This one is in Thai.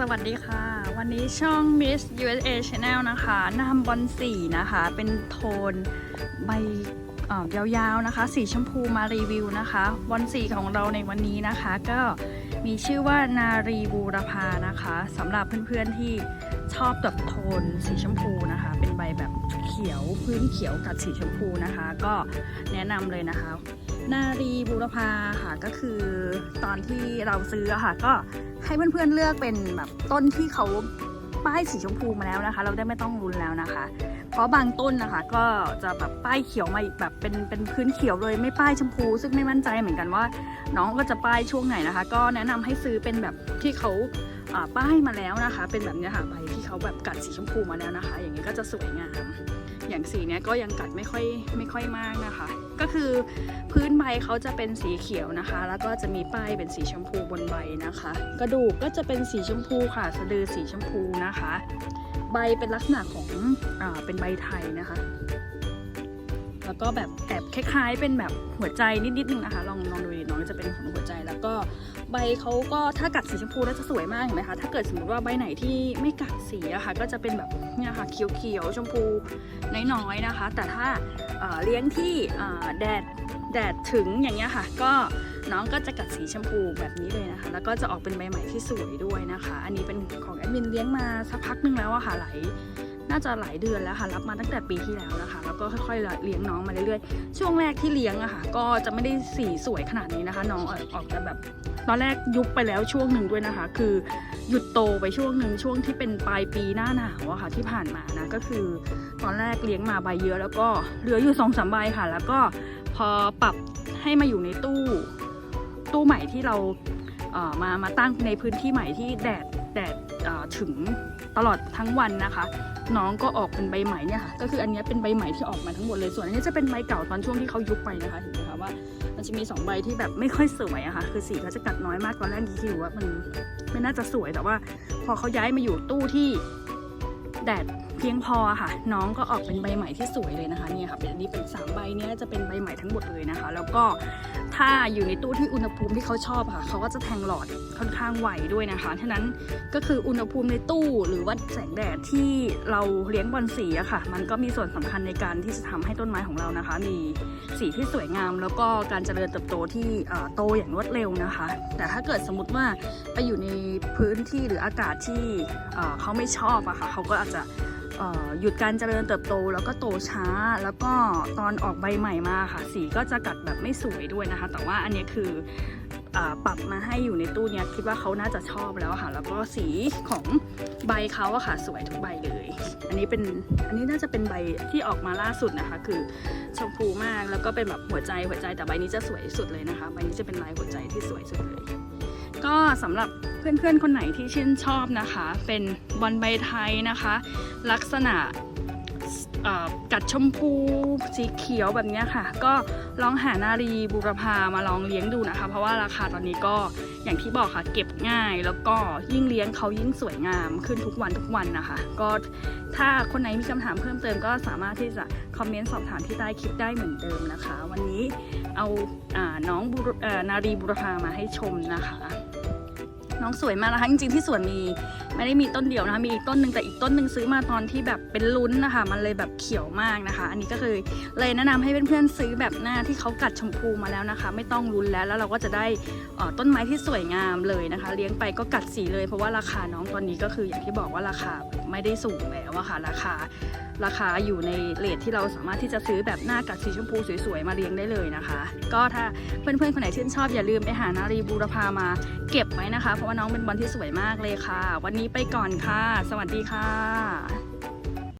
สวัสดีค่ะ วันนี้ช่อง Miss USA Channel นะคะนำบอลสีนะคะ เป็นโทนใบ ยาวๆนะคะ สีชมพูมารีวิวนะคะบอลสีของเราในวันนี้นะคะ ก็มีชื่อว่านารีบูรพานะคะสำหรับเพื่อนๆที่ชอบแบบโทนสีชมพูนะคะ เป็นใบแบบเขียวพื้นเขียวกับสีชมพูนะคะ ก็แนะนำเลยนะคะ นารีบูรพาค่ะก็คือตอนที่เราซื้อค่ะ ก็ให้เพื่อนๆเลือกเป็นแบบต้นที่เขาป้ายสีชมพูมาแล้วนะคะ เราได้ไม่ต้องรุนแล้วนะคะ เพราะบางต้นนะคะ ก็จะแบบป้ายเขียวมาอีกแบบเป็นเป็นพื้นเขียวเลยไม่ป้ายชมพู ซึ่งไม่มั่นใจเหมือนกันว่า น้องก็จะป้ายช่วงไหนนะคะ ก็แนะนำให้ซื้อเป็นแบบที่เขา ป้ายมาแล้วนะคะ เป็นแบบเนี้ยค่ะใบที่เขาแบบกัดสีชมพูมาแล้วนะคะ อย่างนี้ก็จะสวยงาม อย่างสีเนี้ยก็ยังกัดไม่ค่อยไม่ค่อยมากนะคะ ก็คือพื้นใบเขาจะเป็นสีเขียวนะคะ แล้วก็จะมีป้ายเป็นสีชมพูบนใบนะคะ กระดูกก็จะเป็นสีชมพูค่ะสะดือสีชมพูนะคะ ใบเป็นลักษณะของอ่าเป็นใบไทยนะคะแล้วก็แบบแอบคล้ายๆ เป็นแบบหัวใจนิดๆนึงนะคะ ลองลองดูดิน้องจะเป็นของหัวใจแล้วก็ ใบเขาก็ถ้ากัดสีชมพูแล้วจะสวยมากเห็นไหมคะถ้าเกิดสมมติว่าใบไหนที่ไม่กัดสีอะค่ะก็จะเป็นแบบเนี่ยค่ะเขียวๆชมพูน้อยๆนะคะ แต่ถ้าเอ่อเลี้ยงที่แดดแดดถึงอย่างเงี้ยค่ะ ก็น้องก็จะกัดสีชมพูแบบนี้เลยนะคะ แล้วก็จะออกเป็นใบใหม่ที่สวยด้วยนะคะ อันนี้เป็นของแอดมินเลี้ยงมาสักพักนึงแล้วอะค่ะหลายน่าจะหลายเดือนแล้วค่ะรับมาตั้งแต่ปีที่แล้วนะคะ แล้วก็ค่อยๆเลี้ยงน้องมาเรื่อยๆช่วงแรกที่เลี้ยงอะค่ะ ก็จะไม่ได้สีสวยขนาดนี้นะคะ น้องออกออกจะแบบ ตอนแรกยุบไปแล้วช่วงหนึ่งด้วยนะคะ คือหยุดโตไปช่วงหนึ่งช่วงที่เป็นปลายปีหน้าหนาวอะค่ะที่ผ่านมานะก็คือ ตอนแรกเลี้ยงมาใบเยอะแล้วก็เหลืออยู่สองสามใบค่ะ แล้วก็พอปรับให้มาอยู่ในตู้ ตู้ใหม่ที่เราเอ่อมามาตั้งในพื้นที่ใหม่ที่แดดแดดถึงตลอดทั้งวันนะคะ น้องก็ออกเป็นใบใหม่เนี่ยค่ะก็คืออันนี้เป็นใบใหม่ที่ออกมาทั้งหมดเลยส่วนอันนี้จะเป็นใบเก่าตอนช่วงที่เขายุบไปนะคะเห็นไหมคะ ว่า มันจะมีสองใบที่แบบไม่ค่อยสวยอะค่ะคือสีเขาจะกัดน้อยมากตอนแรกคิดว่ามันไม่น่าจะสวยแต่ว่า พอเขาย้ายมาอยู่ตู้ที่ แดดเพียงพอค่ะ น้องก็ออกเป็นใบใหม่ที่สวยเลยนะคะเนี่ยค่ะเป็นอันนี้เป็นสามใบเนี้ยจะเป็นใบใหม่ทั้งหมดเลยนะคะ แล้วก็ถ้าอยู่ในตู้ที่อุณหภูมิที่เขาชอบค่ะเขาก็จะแทงหลอดค่อนข้างไวด้วยนะคะฉะนั้นก็คืออุณหภูมิในตู้หรือว่าแสงแดดที่เราเลี้ยงบอลสีอะค่ะ มันก็มีส่วนสำคัญในการที่จะทำให้ต้นไม้ของเรานะคะ มีสีที่สวยงาม แล้วก็การเจริญเติบโตที่โตอย่างรวดเร็วนะคะ แต่ถ้าเกิดสมมติว่าไปอยู่ในพื้นที่หรืออากาศที่เอ่อเขาไม่ชอบอะค่ะเขาก็อาจจะเอ่อหยุดการเจริญเติบโตแล้วก็โตช้า แล้วก็ตอนออกใบใหม่มาค่ะ สีก็จะกัดแบบไม่สวยด้วยนะคะ แต่ว่าอันนี้คืออปรับมาให้อยู่ในตู้เนี้ยคิดว่าเขาน่าจะชอบแล้วค่ะ แล้วก็สีของใบเขาอะค่ะ สวยทุกใบเลย อันนี้เป็นอันนี้น่าจะเป็นใบที่ออกมาล่าสุดนะคะ คือชมพูมากแล้วก็เป็นแบบหัวใจหัวใจแต่ใบนี้จะสวยสุดเลยนะคะ ใบนี้จะเป็นลายหัวใจที่สวยสุดเลย ก็สำหรับ เพื่อนๆ คนไหนที่ชื่นชอบนะคะ เป็นบอลใบไทยนะคะ ลักษณะกัดชมพูสีเขียวแบบนี้ค่ะ ก็ลองหานารีบูรพามาลองเลี้ยงดูนะคะ เพราะว่าราคาตอนนี้ก็อย่างที่บอกค่ะ เก็บง่ายแล้วก็ยิ่งเลี้ยงเขายิ่งสวยงามขึ้นทุกวันทุกวันนะคะ ก็ถ้าคนไหนมีคำถามเพิ่มเติมก็สามารถที่จะคอมเมนต์สอบถามที่ใต้คลิปได้เหมือนเดิมนะคะ วันนี้เอาอาน้องอนารีบุรพามาให้ชมนะคะ น้องสวยมากนะคะ จริงๆที่สวนมี ไม่ได้มีต้นเดียวนะคะมีอีกต้นหนึ่งแต่อีกต้นหนึ่งซื้อมาตอนที่แบบเป็นลุ้นนะคะ มันเลยแบบเขียวมากนะคะ อันนี้ก็คือเลยแนะนำให้เพื่อนๆซื้อแบบหน้าที่เขากัดชมพูมาแล้วนะคะ ไม่ต้องลุ้นแล้วแล้วเราก็จะได้ต้นไม้ที่สวยงามเลยนะคะ เลี้ยงไปก็กัดสีเลย เพราะว่าราคาน้องตอนนี้ก็คืออย่างที่บอกว่าราคาไม่ได้สูงแล้วอะค่ะราคาราคาอยู่ในเลทที่เราสามารถที่จะซื้อแบบหน้ากัดสีชมพูสวยๆ มาเลี้ยงได้เลยนะคะ ก็ถ้าเพื่อนๆ คนไหนชื่นชอบอย่าลืมไปหานารีบูรพามาเก็บไว้นะคะ เพราะว่าน้องเป็นบอลที่สวยมากเลยค่ะ วันนี้ไปก่อนค่ะ สวัสดีค่ะ